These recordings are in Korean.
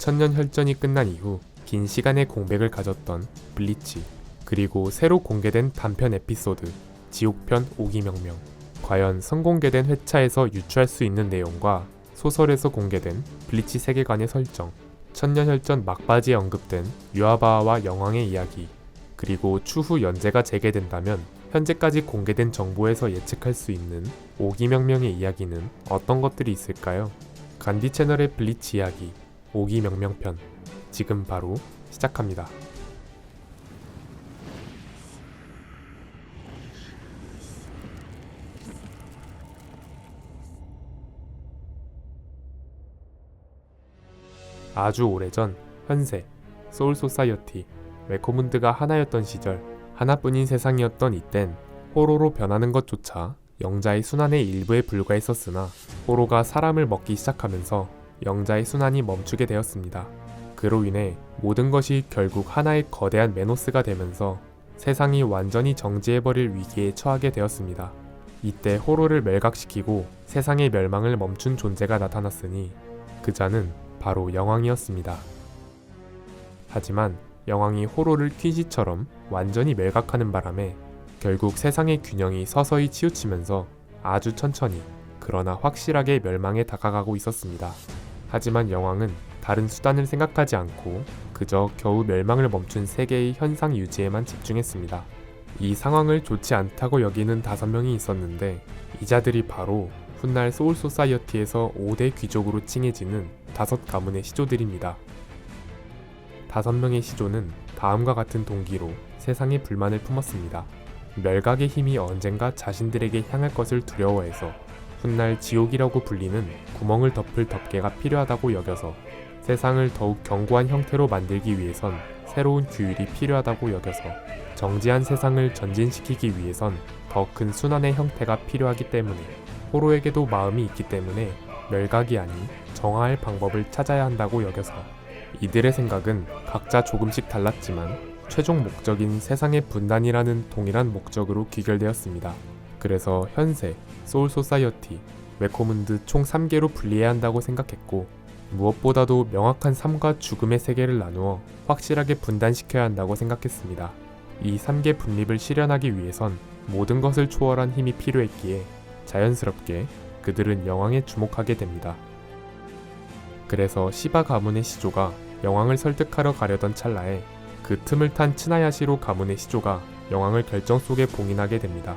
천년 혈전이 끝난 이후 긴 시간의 공백을 가졌던 블리치 그리고 새로 공개된 단편 에피소드 지옥편 오기명명 과연 선공개된 회차에서 유추할 수 있는 내용과 소설에서 공개된 블리치 세계관의 설정 천년 혈전 막바지에 언급된 유아바아와 영왕의 이야기 그리고 추후 연재가 재개된다면 현재까지 공개된 정보에서 예측할 수 있는 오기명명의 이야기는 어떤 것들이 있을까요? 간디 채널의 블리치 이야기 오기 명명편 지금 바로 시작합니다. 아주 오래전 현세 소울 소사이어티 웨코문드가 하나였던 시절 하나뿐인 세상이었던 이땐 호로로 변하는 것조차 영자의 순환의 일부에 불과했었으나 호로가 사람을 먹기 시작하면서 영자의 순환이 멈추게 되었습니다. 그로 인해 모든 것이 결국 하나의 거대한 메노스가 되면서 세상이 완전히 정지해버릴 위기에 처하게 되었습니다. 이때 호로를 멸각시키고 세상의 멸망을 멈춘 존재가 나타났으니 그 자는 바로 영왕이었습니다. 하지만 영왕이 호로를 퀴시처럼 완전히 멸각하는 바람에 결국 세상의 균형이 서서히 치우치면서 아주 천천히 그러나 확실하게 멸망에 다가가고 있었습니다. 하지만 영왕은 다른 수단을 생각하지 않고 그저 겨우 멸망을 멈춘 세계의 현상 유지에만 집중했습니다. 이 상황을 좋지 않다고 여기는 다섯 명이 있었는데 이자들이 바로 훗날 소울 소사이어티에서 5대 귀족으로 칭해지는 다섯 가문의 시조들입니다. 다섯 명의 시조는 다음과 같은 동기로 세상에 불만을 품었습니다. 멸각의 힘이 언젠가 자신들에게 향할 것을 두려워해서 훗날 지옥이라고 불리는 구멍을 덮을 덮개가 필요하다고 여겨서 세상을 더욱 견고한 형태로 만들기 위해선 새로운 규율이 필요하다고 여겨서 정지한 세상을 전진시키기 위해선 더 큰 순환의 형태가 필요하기 때문에 호로에게도 마음이 있기 때문에 멸각이 아닌 정화할 방법을 찾아야 한다고 여겨서 이들의 생각은 각자 조금씩 달랐지만 최종 목적인 세상의 분단이라는 동일한 목적으로 귀결되었습니다. 그래서 현세, 소울 소사이어티, 웨코문드 총 3개로 분리해야 한다고 생각했고 무엇보다도 명확한 삶과 죽음의 세계를 나누어 확실하게 분단시켜야 한다고 생각했습니다. 이 3개 분립을 실현하기 위해선 모든 것을 초월한 힘이 필요했기에 자연스럽게 그들은 여왕에 주목하게 됩니다. 그래서 시바 가문의 시조가 여왕을 설득하러 가려던 찰나에 그 틈을 탄 츠나야시로 가문의 시조가 여왕을 결정 속에 봉인하게 됩니다.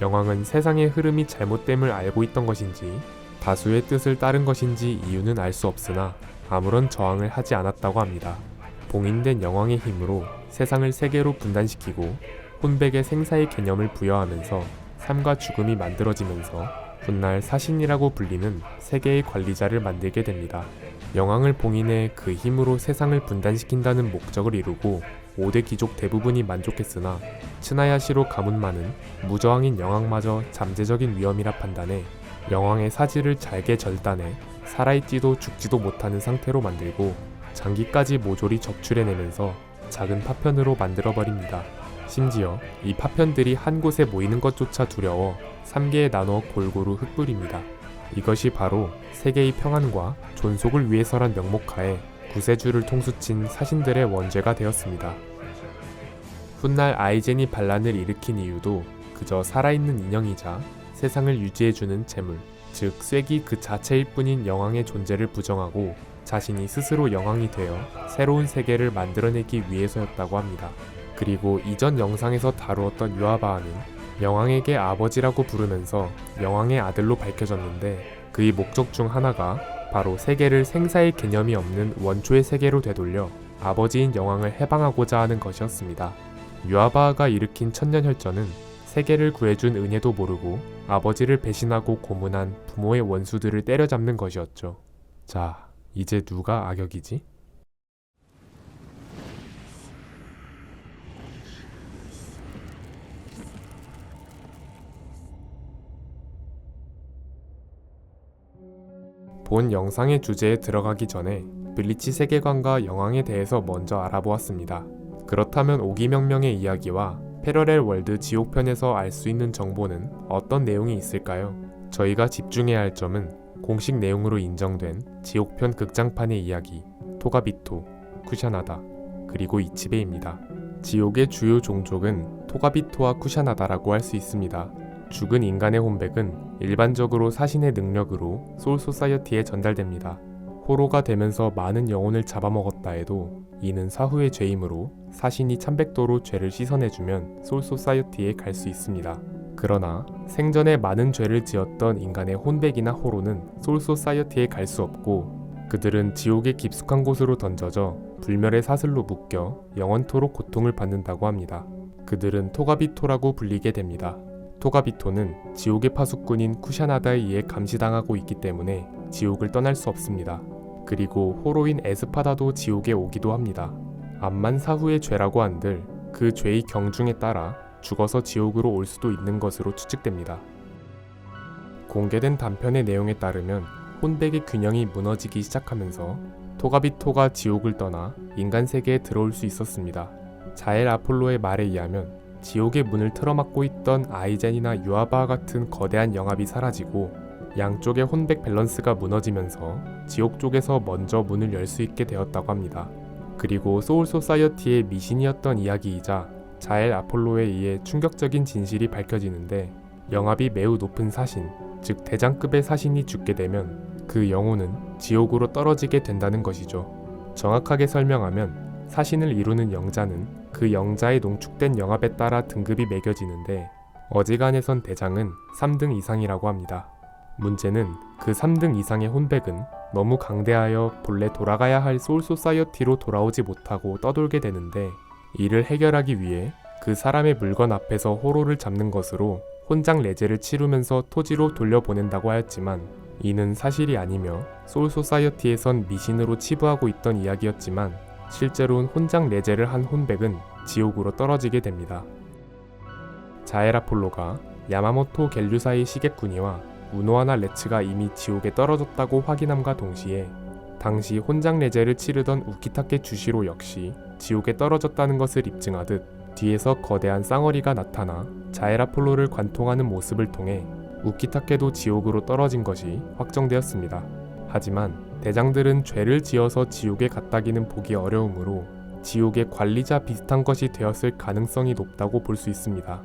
여왕은 세상의 흐름이 잘못됨을 알고 있던 것인지 다수의 뜻을 따른 것인지 이유는 알 수 없으나 아무런 저항을 하지 않았다고 합니다. 봉인된 여왕의 힘으로 세상을 세 개로 분단시키고 혼백의 생사의 개념을 부여하면서 삶과 죽음이 만들어지면서 훗날 사신이라고 불리는 세계의 관리자를 만들게 됩니다. 영왕을 봉인해 그 힘으로 세상을 분단시킨다는 목적을 이루고 5대 귀족 대부분이 만족했으나 츠나야시로 가문만은 무저항인 영왕마저 잠재적인 위험이라 판단해 영왕의 사지를 잘게 절단해 살아있지도 죽지도 못하는 상태로 만들고 장기까지 모조리 적출해내면서 작은 파편으로 만들어버립니다. 심지어 이 파편들이 한 곳에 모이는 것조차 두려워 3개에 나눠 골고루 흩뿌립니다. 이것이 바로 세계의 평안과 존속을 위해서란 명목하에 구세주를 통수친 사신들의 원죄가 되었습니다. 훗날 아이젠이 반란을 일으킨 이유도 그저 살아있는 인형이자 세상을 유지해주는 재물, 즉 쐐기 그 자체일 뿐인 여왕의 존재를 부정하고 자신이 스스로 여왕이 되어 새로운 세계를 만들어내기 위해서였다고 합니다. 그리고 이전 영상에서 다루었던 유아바아는 여왕에게 아버지라고 부르면서 여왕의 아들로 밝혀졌는데 그의 목적 중 하나가 바로 세계를 생사의 개념이 없는 원초의 세계로 되돌려 아버지인 여왕을 해방하고자 하는 것이었습니다. 유아바아가 일으킨 천년혈전은 세계를 구해준 은혜도 모르고 아버지를 배신하고 고문한 부모의 원수들을 때려잡는 것이었죠. 자, 이제 누가 악역이지? 본 영상의 주제에 들어가기 전에 블리치 세계관과 영왕에 대해서 먼저 알아보았습니다. 그렇다면 오기명명의 이야기와 패러렐 월드 지옥편에서 알 수 있는 정보는 어떤 내용이 있을까요? 저희가 집중해야 할 점은 공식 내용으로 인정된 지옥편 극장판의 이야기, 토가비토, 쿠샤나다, 그리고 이치베입니다. 지옥의 주요 종족은 토가비토와 쿠샤나다라고 할 수 있습니다. 죽은 인간의 혼백은 일반적으로 사신의 능력으로 소울 소사이어티에 전달됩니다. 호로가 되면서 많은 영혼을 잡아먹었다 해도 이는 사후의 죄이므로 사신이 참백도로 죄를 씻어내주면 소울 소사이어티에 갈 수 있습니다. 그러나 생전에 많은 죄를 지었던 인간의 혼백이나 호로는 소울 소사이어티에 갈 수 없고 그들은 지옥의 깊숙한 곳으로 던져져 불멸의 사슬로 묶여 영원토록 고통을 받는다고 합니다. 그들은 토가비토라고 불리게 됩니다. 토가비토는 지옥의 파수꾼인 쿠샤나다에 의해 감시당하고 있기 때문에 지옥을 떠날 수 없습니다. 그리고 호로인 에스파다도 지옥에 오기도 합니다. 암만 사후의 죄라고 한들 그 죄의 경중에 따라 죽어서 지옥으로 올 수도 있는 것으로 추측됩니다. 공개된 단편의 내용에 따르면 혼백의 균형이 무너지기 시작하면서 토가비토가 지옥을 떠나 인간 세계에 들어올 수 있었습니다. 자엘 아폴로의 말에 의하면 지옥의 문을 틀어막고 있던 아이젠이나 유아바와 같은 거대한 영합이 사라지고 양쪽의 혼백 밸런스가 무너지면서 지옥 쪽에서 먼저 문을 열 수 있게 되었다고 합니다. 그리고 소울 소사이어티의 미신이었던 이야기이자 자엘 아폴로에 의해 충격적인 진실이 밝혀지는데 영합이 매우 높은 사신, 즉 대장급의 사신이 죽게 되면 그 영혼은 지옥으로 떨어지게 된다는 것이죠. 정확하게 설명하면 사신을 이루는 영자는 그 영자의 농축된 영합에 따라 등급이 매겨지는데 어지간해선 대장은 3등 이상이라고 합니다. 문제는 그 3등 이상의 혼백은 너무 강대하여 본래 돌아가야 할 소울 소사이어티로 돌아오지 못하고 떠돌게 되는데 이를 해결하기 위해 그 사람의 물건 앞에서 호로를 잡는 것으로 혼장 레제를 치르면서 토지로 돌려보낸다고 하였지만 이는 사실이 아니며 소울 소사이어티에선 미신으로 치부하고 있던 이야기였지만 실제로는 혼장 레제를 한 혼백은 지옥으로 떨어지게 됩니다. 자에라폴로가 야마모토 겔류사의 시계꾸니와 우노하나 레츠가 이미 지옥에 떨어졌다고 확인함과 동시에 당시 혼장 레제를 치르던 우키타케 주시로 역시 지옥에 떨어졌다는 것을 입증하듯 뒤에서 거대한 쌍어리가 나타나 자에라폴로를 관통하는 모습을 통해 우키타케도 지옥으로 떨어진 것이 확정되었습니다. 하지만 대장들은 죄를 지어서 지옥에 갔다기는 보기 어려우므로 지옥의 관리자 비슷한 것이 되었을 가능성이 높다고 볼 수 있습니다.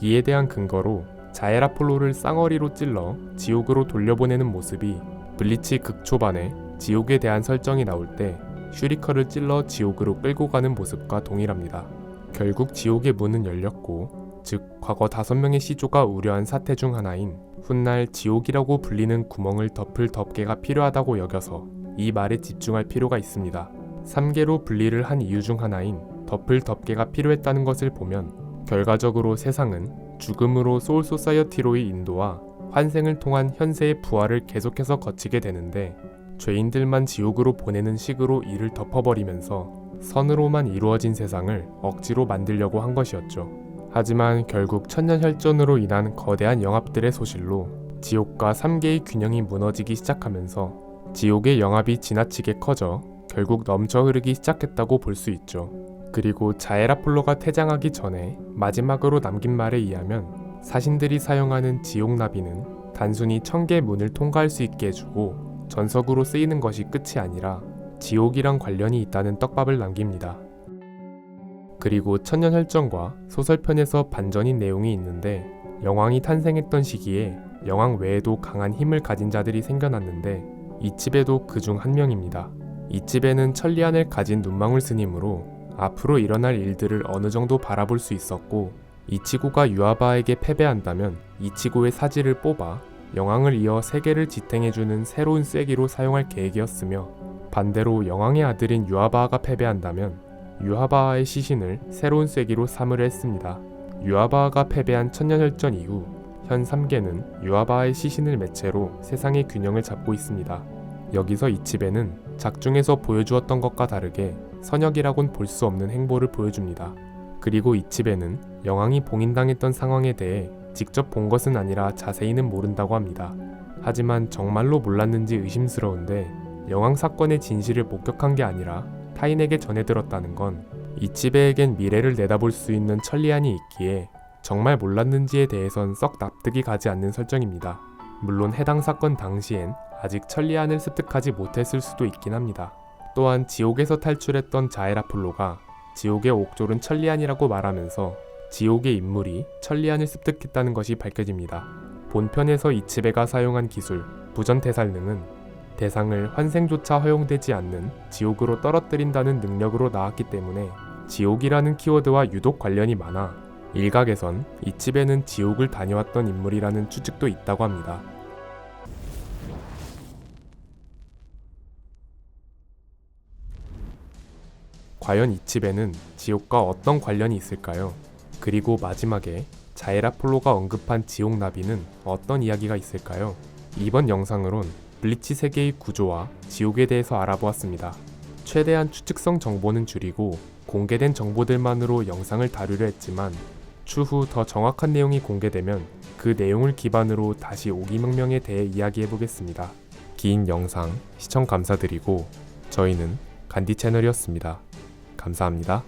이에 대한 근거로 자에라폴로를 쌍어리로 찔러 지옥으로 돌려보내는 모습이 블리치 극 초반에 지옥에 대한 설정이 나올 때 슈리커를 찔러 지옥으로 끌고 가는 모습과 동일합니다. 결국 지옥의 문은 열렸고, 즉 과거 다섯 명의 시조가 우려한 사태 중 하나인 훗날 지옥이라고 불리는 구멍을 덮을 덮개가 필요하다고 여겨서 이 말에 집중할 필요가 있습니다. 3개로 분리를 한 이유 중 하나인 덮을 덮개가 필요했다는 것을 보면 결과적으로 세상은 죽음으로 소울 소사이어티로의 인도와 환생을 통한 현세의 부활을 계속해서 거치게 되는데 죄인들만 지옥으로 보내는 식으로 이를 덮어버리면서 선으로만 이루어진 세상을 억지로 만들려고 한 것이었죠. 하지만 결국 천년 혈전으로 인한 거대한 영합들의 소실로 지옥과 3개의 균형이 무너지기 시작하면서 지옥의 영합이 지나치게 커져 결국 넘쳐 흐르기 시작했다고 볼 수 있죠. 그리고 자에라폴로가 퇴장하기 전에 마지막으로 남긴 말에 의하면 사신들이 사용하는 지옥 나비는 단순히 천개 문을 통과할 수 있게 해주고 전석으로 쓰이는 것이 끝이 아니라 지옥이랑 관련이 있다는 떡밥을 남깁니다. 그리고 천년혈전과 소설편에서 반전인 내용이 있는데 영왕이 탄생했던 시기에 영왕 외에도 강한 힘을 가진 자들이 생겨났는데 이집에도 그 중 한 명입니다. 이 집에는 천리안을 가진 눈망울 스님으로 앞으로 일어날 일들을 어느 정도 바라볼 수 있었고 이치고가 유아바에게 패배한다면 이치고의 사지를 뽑아 영왕을 이어 세계를 지탱해주는 새로운 쐐기로 사용할 계획이었으며 반대로 영왕의 아들인 유아바가 패배한다면 유아바의 시신을 새로운 쐐기로 삼으려 했습니다. 유아바가 패배한 천년혈전 이후 현 3개는 유아바의 시신을 매체로 세상의 균형을 잡고 있습니다. 여기서 이치베는 작중에서 보여주었던 것과 다르게 선역이라곤 볼 수 없는 행보를 보여줍니다. 그리고 이치베는 영왕이 봉인당했던 상황에 대해 직접 본 것은 아니라 자세히는 모른다고 합니다. 하지만 정말로 몰랐는지 의심스러운데 영왕 사건의 진실을 목격한 게 아니라 타인에게 전해 들었다는 건 이치베에겐 미래를 내다볼 수 있는 천리안이 있기에 정말 몰랐는지에 대해선 썩 납득이 가지 않는 설정입니다. 물론 해당 사건 당시엔 아직 천리안을 습득하지 못했을 수도 있긴 합니다. 또한 지옥에서 탈출했던 자에라플로가 지옥의 옥졸은 천리안이라고 말하면서 지옥의 인물이 천리안을 습득했다는 것이 밝혀집니다. 본편에서 이치베가 사용한 기술 부전태살능은 대상을 환생조차 허용되지 않는 지옥으로 떨어뜨린다는 능력으로 나왔기 때문에 지옥이라는 키워드와 유독 관련이 많아 일각에선 이치베는 지옥을 다녀왔던 인물이라는 추측도 있다고 합니다. 과연 이치베는 지옥과 어떤 관련이 있을까요? 그리고 마지막에 자에라폴로가 언급한 지옥 나비는 어떤 이야기가 있을까요? 이번 영상으론 블리치 세계의 구조와 지옥에 대해서 알아보았습니다. 최대한 추측성 정보는 줄이고 공개된 정보들만으로 영상을 다루려 했지만 추후 더 정확한 내용이 공개되면 그 내용을 기반으로 다시 오기명명에 대해 이야기해 보겠습니다. 긴 영상 시청 감사드리고 저희는 간디 채널이었습니다. 감사합니다.